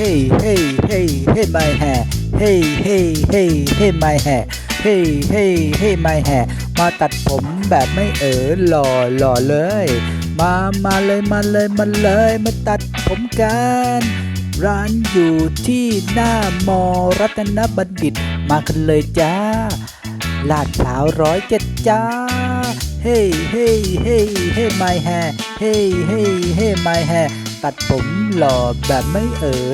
hey hey hey hey my hair hey hey hey hey my hair hey hey hey my hair มาตัดผมแบบไม่เออหล่อหล่อเลย มามาเลยมาเลยมาเลยมาตัดผมกัน ร้านอยู่ที่หน้ามอรัตนบัณฑิต มากันเลยจ้าลาดพร้าวร้อยเจ็ดจ้า เฮ้เฮ้เฮ้เฮ้ไมแฮเฮ้เฮ้เฮ้ไมแฮ ตัดผมหล่อแบบไม่เออ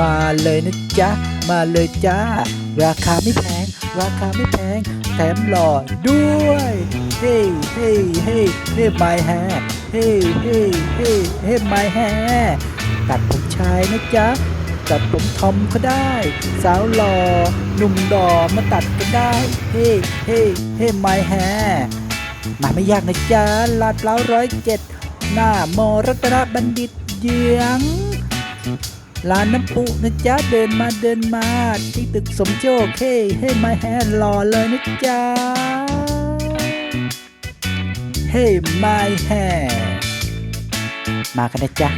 มาเลยนะจ๊ะ มาเลยจ้า ราคาไม่แพง ราคาไม่แพง แถมหล่อด้วย เฮ้เฮ้เฮ้เฮ้ไมแฮเฮ้เฮ้เฮ้เฮ้ไมแฮตัดผมชายนะจ๊ะ ตัดผมทอมก็ได้ สาวหล่อหนุ่มดอมาตัดกันได้ เฮ้เฮ้เฮ้ไมแฮมาไม่ยากนะจ๊ะลาดพร้าร้อยเจ็ดหน้ามอรัตนบัณฑิต เยื้องร้านน้ำปุนะจ๊ะเดินมาเดินมา ที่ตึกสมโชคเฮ้ให้มาแฮหล่อเลยนะจ๊ะเฮ้ไมแฮมากันนะจ๊ะ